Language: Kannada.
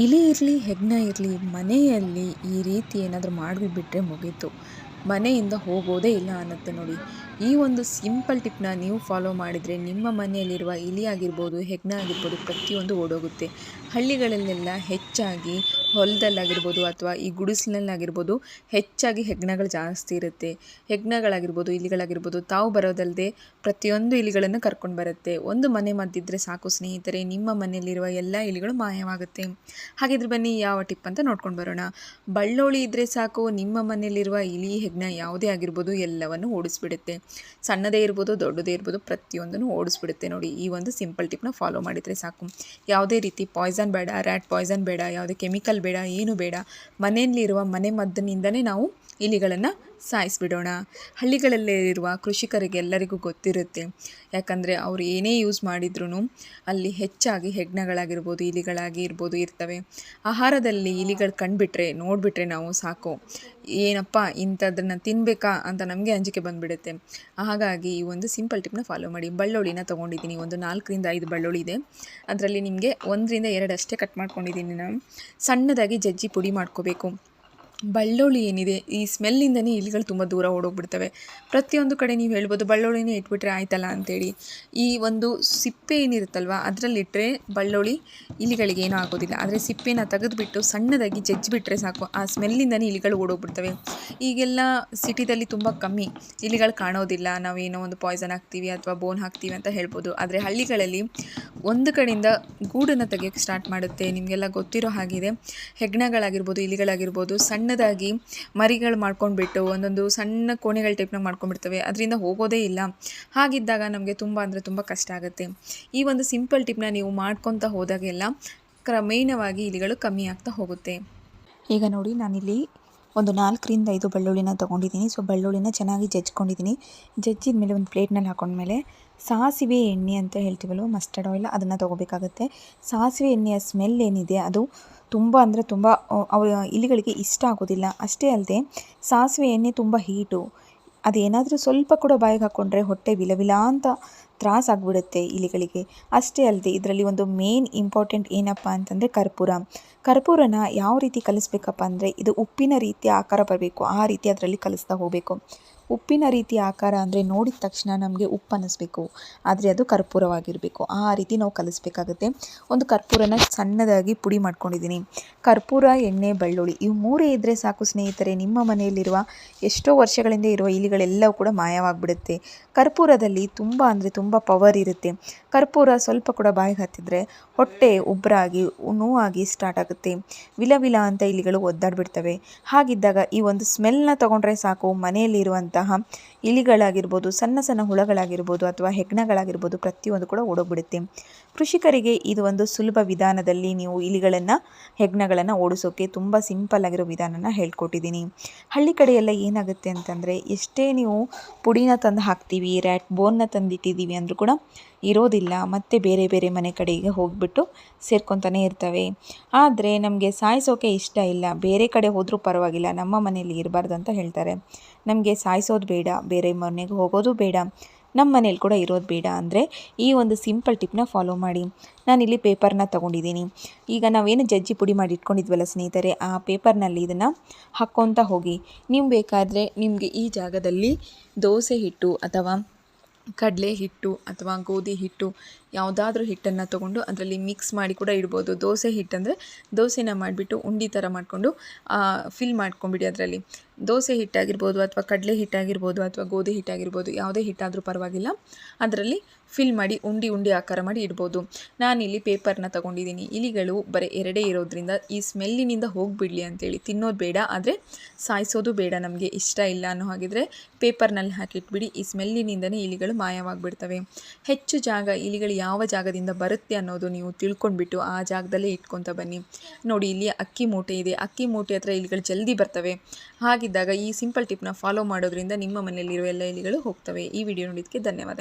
ಇಲಿ ಇರಲಿ, ಹೆಗ್ನ ಇರಲಿ, ಮನೆಯಲ್ಲಿ ಈ ರೀತಿ ಏನಾದರೂ ಮಾಡಿಬಿಟ್ರೆ ಮುಗೀತು. ಮನೆಯಿಂದ ಹೋಗೋದೇ ಇಲ್ಲ ಅನ್ನತ್ತೆ ನೋಡಿ. ಈ ಒಂದು ಸಿಂಪಲ್ ಟಿಪ್ನ ನೀವು ಫಾಲೋ ಮಾಡಿದರೆ ನಿಮ್ಮ ಮನೆಯಲ್ಲಿರುವ ಇಲಿ ಆಗಿರ್ಬೋದು ಹೆಗ್ನ ಆಗಿರ್ಬೋದು ಪ್ರತಿಯೊಂದು ಓಡೋಗುತ್ತೆ. ಹಳ್ಳಿಗಳಲ್ಲೆಲ್ಲ ಹೆಚ್ಚಾಗಿ ಹೊಲದಲ್ಲಾಗಿರ್ಬೋದು ಅಥವಾ ಈ ಗುಡಿಸ್ಲಲ್ಲಾಗಿರ್ಬೋದು ಹೆಚ್ಚಾಗಿ ಹೆಗ್ನಗಳು ಜಾಸ್ತಿ ಇರುತ್ತೆ. ಹೆಗ್ನಗಳಾಗಿರ್ಬೋದು ಇಲಿಗಳಾಗಿರ್ಬೋದು, ತಾವು ಬರೋದಲ್ಲದೆ ಪ್ರತಿಯೊಂದು ಇಲಿಗಳನ್ನು ಕರ್ಕೊಂಡು ಬರುತ್ತೆ. ಒಂದು ಮನೆ ಮದ್ದಿದ್ರೆ ಸಾಕು ಸ್ನೇಹಿತರೆ, ನಿಮ್ಮ ಮನೆಯಲ್ಲಿರುವ ಎಲ್ಲ ಇಲಿಗಳು ಮಾಯವಾಗುತ್ತೆ. ಹಾಗಿದ್ರೆ ಬನ್ನಿ, ಯಾವ ಟಿಪ್ ಅಂತ ನೋಡ್ಕೊಂಡು ಬರೋಣ. ಬಳ್ಳೋಳಿ ಇದ್ದರೆ ಸಾಕು, ನಿಮ್ಮ ಮನೆಯಲ್ಲಿರುವ ಇಲಿ ಹೆಗ್ನ ಯಾವುದೇ ಆಗಿರ್ಬೋದು ಎಲ್ಲವನ್ನು ಓಡಿಸ್ಬಿಡುತ್ತೆ. ಸಣ್ಣದೇ ಇರ್ಬೋದು, ದೊಡ್ಡದೇ ಇರ್ಬೋದು, ಪ್ರತಿಯೊಂದನ್ನು ಓಡಿಸ್ಬಿಡುತ್ತೆ ನೋಡಿ. ಈ ಒಂದು ಸಿಂಪಲ್ ಟಿಪ್ನ ಫಾಲೋ ಮಾಡಿದರೆ ಸಾಕು. ಯಾವುದೇ ರೀತಿ ಪಾಯ್ಸನ್ ಬೇಡ ರ್ಯಾಟ್ ಪಾಯ್ಸನ್ ಬೇಡ, ಯಾವುದೇ ಕೆಮಿಕಲ್ ಬೇಡ, ಏನು ಬೇಡ, ಮನೆಯಲ್ಲಿರುವ ಮನೆ ಮದ್ದಿನಿಂದಲೇ ನಾವು ಇಲಿಗಳನ್ನು ಸಾಯಿಸಿಬಿಡೋಣ. ಹಳ್ಳಿಗಳಲ್ಲೇ ಇರುವ ಕೃಷಿಕರಿಗೆ ಎಲ್ಲರಿಗೂ ಗೊತ್ತಿರುತ್ತೆ. ಯಾಕಂದರೆ ಅವರು ಏನೇ ಯೂಸ್ ಮಾಡಿದ್ರೂ ಅಲ್ಲಿ ಹೆಚ್ಚಾಗಿ ಹೆಗ್ಣಗಳಾಗಿರ್ಬೋದು, ಇಲಿಗಳಾಗಿ ಇರ್ಬೋದು ಇರ್ತವೆ. ಆಹಾರದಲ್ಲಿ ಇಲಿಗಳು ಕಂಡುಬಿಟ್ರೆ, ನೋಡಿಬಿಟ್ರೆ ನಾವು ಸಾಕು. ಏನಪ್ಪ ಇಂಥದ್ದನ್ನು ತಿನ್ನಬೇಕಾ ಅಂತ ನಮಗೆ ಅಂಜಿಕೆ ಬಂದುಬಿಡುತ್ತೆ. ಹಾಗಾಗಿ ಈ ಒಂದು ಸಿಂಪಲ್ ಟಿಪ್ನ ಫಾಲೋ ಮಾಡಿ. ಬಳ್ಳುಳ್ಳಿನ ತೊಗೊಂಡಿದ್ದೀನಿ. ಒಂದು ನಾಲ್ಕರಿಂದ ಐದು ಬಳ್ಳುಳ್ಳಿ ಇದೆ. ಅದರಲ್ಲಿ ನಿಮಗೆ ಒಂದರಿಂದ ಎರಡು ಅಷ್ಟೇ ಕಟ್ ಮಾಡ್ಕೊಂಡಿದ್ದೀನಿ ನಾನು. ಸಣ್ಣದಾಗಿ ಜಜ್ಜಿ ಪುಡಿ ಮಾಡ್ಕೋಬೇಕು. ಬಳ್ಳುಳ್ಳಿ ಏನಿದೆ, ಈ ಸ್ಮೆಲ್ಲಿಂದನೇ ಇಲಿಗಳು ತುಂಬ ದೂರ ಓಡೋಗ್ಬಿಡ್ತವೆ. ಪ್ರತಿಯೊಂದು ಕಡೆ ನೀವು ಹೇಳ್ಬೋದು ಬಳ್ಳುಳ್ಳಿನೇ ಇಟ್ಬಿಟ್ರೆ ಆಯ್ತಲ್ಲ ಅಂತೇಳಿ. ಈ ಒಂದು ಸಿಪ್ಪೆ ಏನಿರುತ್ತಲ್ವ ಅದರಲ್ಲಿಟ್ಟರೆ ಬಳ್ಳುಳ್ಳಿ ಇಲಿಗಳಿಗೆ ಏನೂ ಆಗೋದಿಲ್ಲ. ಆದರೆ ಸಿಪ್ಪೆನ ತೆಗೆದುಬಿಟ್ಟು ಸಣ್ಣದಾಗಿ ಜಜ್ಜಿಬಿಟ್ರೆ ಸಾಕು, ಆ ಸ್ಮೆಲ್ಲಿಂದನೇ ಇಲಿಗಳು ಓಡೋಗ್ಬಿಡ್ತವೆ. ಈಗೆಲ್ಲ ಸಿಟಿದಲ್ಲಿ ತುಂಬ ಕಮ್ಮಿ, ಇಲಿಗಳು ಕಾಣೋದಿಲ್ಲ. ನಾವೇನೋ ಒಂದು ಪಾಯ್ಸನ್ ಹಾಕ್ತೀವಿ ಅಥವಾ ಬೋನ್ ಹಾಕ್ತೀವಿ ಅಂತ ಹೇಳ್ಬೋದು. ಆದರೆ ಹಳ್ಳಿಗಳಲ್ಲಿ ಒಂದು ಕಡೆಯಿಂದ ಗೂಡನ್ನು ತೆಗಿಯೋಕ್ಕೆ ಸ್ಟಾರ್ಟ್ ಮಾಡುತ್ತೆ. ನಿಮಗೆಲ್ಲ ಗೊತ್ತಿರೋ ಹಾಗಿದೆ ಹೆಗ್ಣಗಳಾಗಿರ್ಬೋದು, ಇಲಿಗಳಾಗಿರ್ಬೋದು ಸಣ್ಣದಾಗಿ ಮರಿಗಳು ಮಾಡ್ಕೊಂಡ್ಬಿಟ್ಟು ಒಂದೊಂದು ಸಣ್ಣ ಕೋಣೆಗಳ ಟೈಪ್ನಾಗ ಮಾಡ್ಕೊಂಡ್ಬಿಡ್ತವೆ. ಅದರಿಂದ ಹೋಗೋದೇ ಇಲ್ಲ. ಹಾಗಿದ್ದಾಗ ನಮಗೆ ತುಂಬ ಅಂದರೆ ತುಂಬ ಕಷ್ಟ ಆಗುತ್ತೆ. ಈ ಒಂದು ಸಿಂಪಲ್ ಟಿಪ್ನ ನೀವು ಮಾಡ್ಕೊತ ಹೋದಾಗೆಲ್ಲ ಕ್ರಮೇಣವಾಗಿ ಇಲಿಗಳು ಕಮ್ಮಿ ಆಗ್ತಾ ಹೋಗುತ್ತೆ. ಈಗ ನೋಡಿ ನಾನಿಲ್ಲಿ ಒಂದು ನಾಲ್ಕರಿಂದ ಐದು ಬೆಳ್ಳುಳ್ಳಿನ ತೊಗೊಂಡಿದ್ದೀನಿ. ಸೊ, ಬೆಳ್ಳುಳ್ಳಿನ ಚೆನ್ನಾಗಿ ಜಜ್ಕೊಂಡಿದ್ದೀನಿ ಜಜ್ಜಿದ ಮೇಲೆ ಒಂದು ಪ್ಲೇಟ್ನಲ್ಲಿ ಹಾಕೊಂಡ್ಮೇಲೆ ಸಾಸಿವೆ ಎಣ್ಣೆ ಅಂತ ಹೇಳ್ತೀವಲ್ವ ಮಸ್ಟರ್ಡ್ ಆಯಿಲ್ ಅದನ್ನು ತೊಗೋಬೇಕಾಗುತ್ತೆ. ಸಾಸಿವೆ ಎಣ್ಣೆಯ ಸ್ಮೆಲ್ ಏನಿದೆ, ಅದು ತುಂಬ ಅಂದರೆ ತುಂಬ ಅವ್ರ ಇಲಿಗಳಿಗೆ ಇಷ್ಟ ಆಗೋದಿಲ್ಲ. ಅಷ್ಟೇ ಅಲ್ಲದೆ ಸಾಸಿವೆ ಎಣ್ಣೆ ತುಂಬ ಹೀಟು ಅದೇನಾದರೂ ಸ್ವಲ್ಪ ಕೂಡ ಬಾಯಿಗೆ ಹಾಕ್ಕೊಂಡ್ರೆ ಹೊಟ್ಟೆ ವಿಲವಿಲ ಅಂತ ತ್ರಾಸಾಗ್ಬಿಡುತ್ತೆ ಇಲಿಗಳಿಗೆ. ಅಷ್ಟೇ ಅಲ್ಲದೆ ಇದರಲ್ಲಿ ಒಂದು ಮೇನ್ ಇಂಪಾರ್ಟೆಂಟ್ ಏನಪ್ಪ ಅಂತಂದರೆ ಕರ್ಪೂರ. ಕರ್ಪೂರನ ಯಾವ ರೀತಿ ಕಲಿಸ್ಬೇಕಪ್ಪ ಅಂದರೆ ಇದು ಉಪ್ಪಿನ ರೀತಿಯ ಆಕಾರ ಬರಬೇಕು, ಆ ರೀತಿ ಅದರಲ್ಲಿ ಕಲಿಸ್ತಾ ಹೋಗಬೇಕು. ಉಪ್ಪಿನ ರೀತಿಯ ಆಕಾರ ಅಂದರೆ ನೋಡಿದ ತಕ್ಷಣ ನಮಗೆ ಉಪ್ಪು ಅನ್ನಿಸ್ಬೇಕು. ಆದರೆ ಅದು ಕರ್ಪೂರವಾಗಿರಬೇಕು. ಆ ರೀತಿ ನಾವು ಕಲಿಸ್ಬೇಕಾಗುತ್ತೆ. ಒಂದು ಕರ್ಪೂರನ ಸಣ್ಣದಾಗಿ ಪುಡಿ ಮಾಡ್ಕೊಂಡಿದ್ದೀನಿ. ಕರ್ಪೂರ, ಎಣ್ಣೆ, ಬೆಳ್ಳುಳ್ಳಿ ಇವು ಮೂರೇ ಇದ್ದರೆ ಸಾಕು ಸ್ನೇಹಿತರೆ. ನಿಮ್ಮ ಮನೆಯಲ್ಲಿರುವ ಎಷ್ಟೋ ವರ್ಷಗಳಿಂದ ಇರುವ ಇಲಿಗಳೆಲ್ಲವೂ ಕೂಡ ಮಾಯವಾಗಿಬಿಡುತ್ತೆ. ಕರ್ಪೂರದಲ್ಲಿ ತುಂಬ ಅಂದರೆ ತುಂಬ ಪವರ್ ಇರುತ್ತೆ. ಕರ್ಪೂರ ಸ್ವಲ್ಪ ಕೂಡ ಬಾಯಿಗೆ ಹತ್ತಿದ್ರೆ ಹೊಟ್ಟೆ ಉಬ್ಬರಾಗಿ ನೋವಾಗಿ ಸ್ಟಾರ್ಟ್ ಆಗುತ್ತೆ. ವಿಲ ವಿಲ ಅಂತ ಇಲಿಗಳು ಒದ್ದಾಡ್ಬಿಡ್ತವೆ. ಹಾಗಿದ್ದಾಗ ಈ ಒಂದು ಸ್ಮೆಲ್ನ ತೊಗೊಂಡ್ರೆ ಸಾಕು. ಮನೆಯಲ್ಲಿರುವಂಥ ಇಲಿಗಳಾಗಿರ್ಬೋದು, ಸಣ್ಣ ಸಣ್ಣ ಹುಳಗಳಾಗಿರ್ಬೋದು ಅಥವಾ ಹೆಗ್ಣಗಳಾಗಿರ್ಬೋದು ಪ್ರತಿಯೊಂದು ಕೂಡ ಓಡೋಗ್ಬಿಡುತ್ತೆ. ಕೃಷಿಕರಿಗೆ ಇದು ಒಂದು ಸುಲಭ ವಿಧಾನದಲ್ಲಿ ನೀವು ಇಲಿಗಳನ್ನು, ಹೆಗ್ಣಗಳನ್ನು ಓಡಿಸೋಕೆ ತುಂಬ ಸಿಂಪಲ್ ಆಗಿರೋ ವಿಧಾನನ ಹೇಳ್ಕೊಟ್ಟಿದ್ದೀನಿ. ಹಳ್ಳಿ ಕಡೆಯೆಲ್ಲ ಏನಾಗುತ್ತೆ ಅಂತಂದರೆ ಎಷ್ಟೇ ನೀವು ಪುಡಿನ ತಂದು ಹಾಕ್ತೀವಿ, ರ್ಯಾಟ್ ಬೋನ್ನ ತಂದಿಟ್ಟಿದ್ದೀವಿ ಅಂದರೂ ಕೂಡ ಇರೋದಿಲ್ಲ, ಮತ್ತೆ ಬೇರೆ ಬೇರೆ ಮನೆ ಕಡೆಗೆ ಹೋಗಿಬಿಟ್ಟು ಸೇರ್ಕೊತಾನೆ ಇರ್ತವೆ. ಆದರೆ ನಮಗೆ ಸಾಯಿಸೋಕೆ ಇಷ್ಟ ಇಲ್ಲ. ಬೇರೆ ಕಡೆ ಹೋದರೂ ಪರವಾಗಿಲ್ಲ. ನಮ್ಮ ಮನೆಯಲ್ಲಿ ಇರಬಾರ್ದು ಅಂತ ಹೇಳ್ತಾರೆ. ನಮಗೆ ಸಾಯಿಸೋದು ಬೇಡ. ಬೇರೆ ಮನೆಗೆ ಹೋಗೋದು ಬೇಡ. ನಮ್ಮ ಮನೇಲಿ ಕೂಡ ಇರೋದು ಬೇಡ ಅಂದರೆ ಈ ಒಂದು ಸಿಂಪಲ್ ಟಿಪ್ನ ಫಾಲೋ ಮಾಡಿ. ನಾನಿಲ್ಲಿ ಪೇಪರ್ನ ತೊಗೊಂಡಿದ್ದೀನಿ. ಈಗ ನಾವೇನು ಜಜ್ಜಿ ಪುಡಿ ಮಾಡಿ ಇಟ್ಕೊಂಡಿದ್ವಲ್ಲ ಸ್ನೇಹಿತರೆ, ಆ ಪೇಪರ್ನಲ್ಲಿ ಇದನ್ನು ಹಾಕ್ಕೊತ ಹೋಗಿ. ನೀವು ಬೇಕಾದರೆ ನಿಮಗೆ ಈ ಜಾಗದಲ್ಲಿ ದೋಸೆ ಹಿಟ್ಟು ಅಥವಾ ಕಡಲೆ ಹಿಟ್ಟು ಅಥವಾ ಗೋಧಿ ಹಿಟ್ಟು ಯಾವುದಾದ್ರೂ ಹಿಟ್ಟನ್ನು ತೊಗೊಂಡು ಅದರಲ್ಲಿ ಮಿಕ್ಸ್ ಮಾಡಿ ಕೂಡ ಇಡ್ಬೋದು. ದೋಸೆ ಹಿಟ್ಟಂದರೆ ದೋಸೆನ ಮಾಡಿಬಿಟ್ಟು ಉಂಡೆ ಥರ ಮಾಡಿಕೊಂಡು ಫಿಲ್ ಮಾಡ್ಕೊಂಬಿಡಿ ಅದರಲ್ಲಿ. ದೋಸೆ ಹಿಟ್ಟಾಗಿರ್ಬೋದು ಅಥವಾ ಕಡಲೆ ಹಿಟ್ಟಾಗಿರ್ಬೋದು ಅಥವಾ ಗೋಧಿ ಹಿಟ್ಟಾಗಿರ್ಬೋದು, ಯಾವುದೇ ಹಿಟ್ಟಾದರೂ ಪರವಾಗಿಲ್ಲ. ಅದರಲ್ಲಿ ಫಿಲ್ ಮಾಡಿ, ಉಂಡಿ ಉಂಡಿ ಆಕಾರ ಮಾಡಿ ಇಡ್ಬೋದು. ನಾನಿಲ್ಲಿ ಪೇಪರ್ನ ತೊಗೊಂಡಿದ್ದೀನಿ. ಇಲಿಗಳು ಬರೀ ಎರಡೇ ಇರೋದ್ರಿಂದ ಈ ಸ್ಮೆಲ್ಲಿನಿಂದ ಹೋಗಿಬಿಡಲಿ ಅಂತೇಳಿ. ತಿನ್ನೋದು ಬೇಡ, ಆದರೆ ಸಾಯಿಸೋದು ಬೇಡ, ನಮಗೆ ಇಷ್ಟ ಇಲ್ಲ ಅನ್ನೋ ಹಾಗಿದ್ರೆ ಪೇಪರ್ನಲ್ಲಿ ಹಾಕಿಟ್ಬಿಡಿ. ಈ ಸ್ಮೆಲ್ಲಿನಿಂದನೇ ಇಲಿಗಳು ಮಾಯವಾಗಿಬಿಡ್ತವೆ. ಹೆಚ್ಚು ಜಾಗ, ಇಲಿಗಳು ಯಾವ ಜಾಗದಿಂದ ಬರುತ್ತೆ ಅನ್ನೋದು ನೀವು ತಿಳ್ಕೊಂಡ್ಬಿಟ್ಟು ಆ ಜಾಗದಲ್ಲೇ ಇಟ್ಕೊತ ಬನ್ನಿ. ನೋಡಿ, ಇಲ್ಲಿ ಅಕ್ಕಿ ಮೂಟೆ ಇದೆ. ಅಕ್ಕಿ ಮೂಟೆ ಹತ್ರ ಇಲಿಗಳು ಜಲ್ದಿ ಬರ್ತವೆ. ಹಾಗಿದ್ದಾಗ ಈ ಸಿಂಪಲ್ ಟಿಪ್ನ ಫಾಲೋ ಮಾಡೋದ್ರಿಂದ ನಿಮ್ಮ ಮನೆಯಲ್ಲಿರುವ ಎಲ್ಲ ಇಲಿಗಳು ಹೋಗ್ತವೆ. ಈ ವಿಡಿಯೋ ನೋಡಿದ್ದಕ್ಕೆ ಧನ್ಯವಾದ